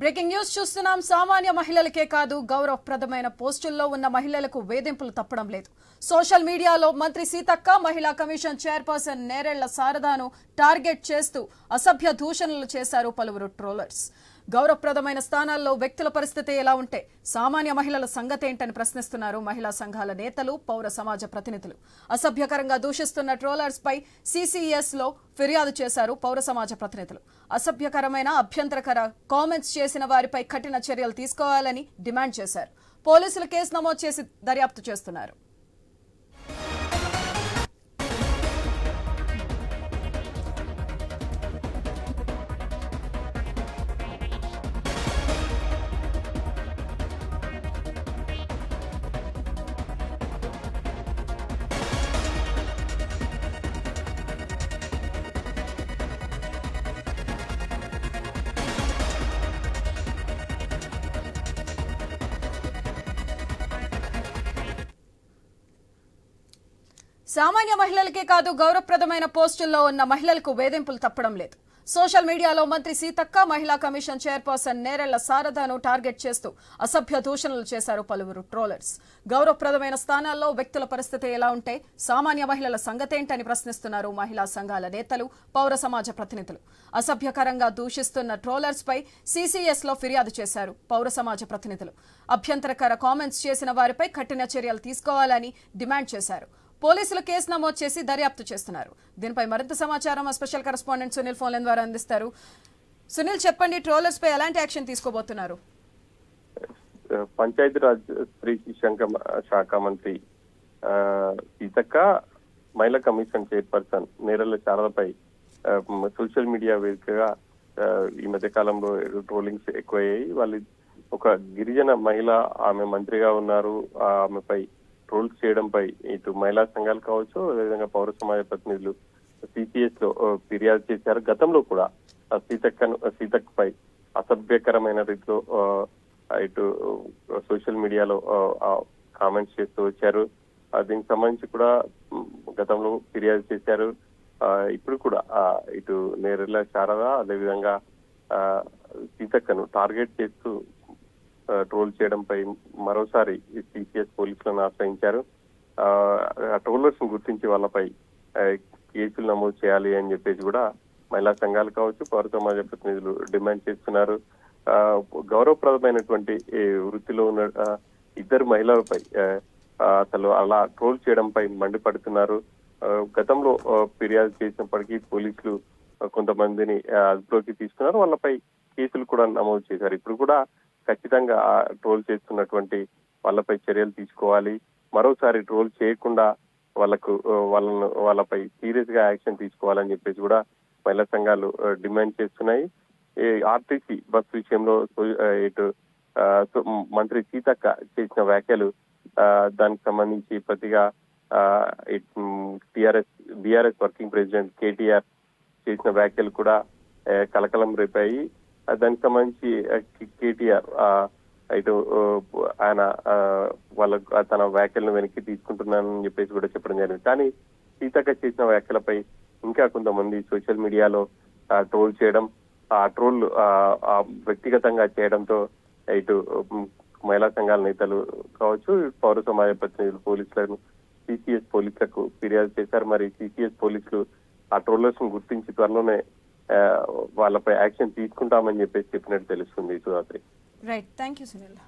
Breaking news చూస్తున్నాం. సామాన్య మహిళలకే కాదు గౌరవప్రదమైన పోస్టుల్లో ఉన్న మహిళలకు వేధింపులు తప్పడం లేదు. సోషల్ మీడియాలో మంత్రి సీతక్క మహిళా కమిషన్ చైర్పర్సన్ నేరెళ్ళ శారదాను టార్గెట్ చేస్తూ అసభ్య దూషణలు చేశారు పలువురు ట్రోలర్స్. గౌరవప్రదమైన స్థానాల్లో వ్యక్తుల పరిస్థితి ఎలా ఉంటే సామాన్య మహిళల సంగతేంటని ప్రశ్నిస్తున్నారు మహిళా సంఘాల నేతలు పౌర సమాజ ప్రతినిధులు. అసభ్యకరంగా దూషిస్తున్న ట్రోలర్స్ పై సిసిఎస్లో ఫిర్యాదు చేశారు పౌర సమాజ ప్రతినిధులు. అసభ్యకరమైన అభ్యంతరకర కామెంట్స్ చేసిన వారిపై కఠిన చర్యలు తీసుకోవాలని డిమాండ్ చేశారు. పోలీసులు కేసు నమోదు చేసి దర్యాప్తు చేస్తున్నారు. సామాన్య మహిళలకే కాదు గౌరవప్రదమైన పోస్టుల్లో ఉన్న మహిళలకు వేధింపులు తప్పడం లేదు. సోషల్ మీడియాలో మంత్రి సీతక్క మహిళా కమిషన్ చైర్పర్సన్ నేరెళ్ళ శారదాను టార్గెట్ చేస్తూ అసభ్య దూషణలు చేశారు పలువురు ట్రోలర్స్. గౌరవప్రదమైన స్థానాల్లో వ్యక్తుల పరిస్థితి ఎలా ఉంటే సామాన్య మహిళల సంగతేంటని ప్రశ్నిస్తున్నారు మహిళా సంఘాల నేతలు పౌర సమాజ ప్రతినిధులు. అసభ్యకరంగా దూషిస్తున్న ట్రోలర్స్ పై సీసీఎస్లో ఫిర్యాదు చేశారు పౌర సమాజ ప్రతినిధులు. అభ్యంతరకర కామెంట్స్ చేసిన వారిపై కఠిన చర్యలు తీసుకోవాలని డిమాండ్ చేశారు. పోలీసులు కేసు నమోదు చేసి దర్యాప్తు చేస్తున్నారు. దీనిపై మరింత సమాచారం మా స్పెషల్ కరెస్పాండెంట్ సునీల్ ఫోన్ ద్వారా అందిస్తారు. సునీల్ చెప్పండి ట్రోలర్స్ పై ఎలాంటి యాక్షన్ తీసుకోబోతున్నారు? పంచాయతీరాజ్ స్త్రీ శిశాంక శాఖ మంత్రి సీతక్క మహిళా కమిషన్ చైర్పర్సన్ నేరల శారదపై సోషల్ మీడియా వేదికగా ఈ మధ్య కాలంలో ట్రోలింగ్స్ ఎక్కువయ్యాయి. వాళ్ళు ఒక గిరిజన మహిళ ఆమె మంత్రిగా ఉన్నారు. ఆ, ఆమెపై ట్రోల్స్ చేయడంపై ఇటు మహిళా సంఘాలు కావచ్చు అదేవిధంగా పౌర సమాజ ప్రతినిధులు సిపిఎస్లో ఫిర్యాదు చేశారు. గతంలో కూడా సీతక్కను సీతక్ పై అసభ్యకరమైన రీతిలో ఇటు సోషల్ మీడియాలో కామెంట్స్ చేస్తూ వచ్చారు. దీనికి సంబంధించి కూడా గతంలో ఫిర్యాదు చేశారు. ఇప్పుడు కూడా ఇటు నేరెళ్ళ శారద అదేవిధంగా ఆ, సీతక్కను టార్గెట్ చేస్తూ ట్రోల్ చేయడంపై మరోసారి సిసిఎస్ పోలీసులను ఆశ్రయించారు. ఆ ట్రోలర్స్ను గుర్తించి వాళ్ళపై కేసులు నమోదు చేయాలి అని చెప్పేసి కూడా మహిళా సంఘాలు కావచ్చు పౌర సమాజ ప్రతినిధులు డిమాండ్ చేస్తున్నారు. ఆ, గౌరవప్రదమైనటువంటి వృత్తిలో ఉన్న ఇద్దరు మహిళలపై అసలు అలా ట్రోల్ చేయడంపై మండిపడుతున్నారు. గతంలో ఫిర్యాదు చేసినప్పటికీ పోలీసులు కొంతమందిని అదుపులోకి తీసుకున్నారు. వాళ్ళపై కేసులు కూడా నమోదు చేశారు. ఇప్పుడు కూడా ఖచ్చితంగా ట్రోల్ చేస్తున్నటువంటి వాళ్ళపై చర్యలు తీసుకోవాలి. మరోసారి ట్రోల్ చేయకుండా వాళ్ళకు వాళ్ళను వాళ్ళపై సీరియస్గా యాక్షన్ తీసుకోవాలని చెప్పేసి కూడా మహిళా సంఘాలు డిమాండ్ చేస్తున్నాయి. ఈ ఆర్టీసీ బస్ విషయంలో ఇటు సో- మంత్రి సీతక్క చేసిన వ్యాఖ్యలు దానికి సంబంధించి ప్రతిగా TRS BRS working president KTR చేసిన వ్యాఖ్యలు కూడా కలకలం రేపాయి. దానికి సంబంధించి కేటీఆర్ ఇటు ఆయన వాళ్ళ తన వ్యాఖ్యలను వెనక్కి తీసుకుంటున్నానని చెప్పేసి కూడా చెప్పడం జరిగింది. కానీ సీతక్క చేసిన వ్యాఖ్యలపై ఇంకా కొంతమంది సోషల్ మీడియాలో ట్రోల్ చేయడం ఆ ట్రోల్ ఆ, వ్యక్తిగతంగా చేయడంతో ఇటు మహిళా సంఘాల నేతలు కావచ్చు పౌర సమాజ ప్రతినిధులు పోలీసులను సిసిఎస్ పోలీసులకు ఫిర్యాదు చేశారు. మరి సిసిఎస్ పోలీసులు ఆ ట్రోలర్స్ను గుర్తించి త్వరలోనే వాళ్ళపై యాక్షన్ తీసుకుంటామని చెప్పేసి చెప్పినట్టు తెలుస్తుంది Sudhatri right thank you Sunil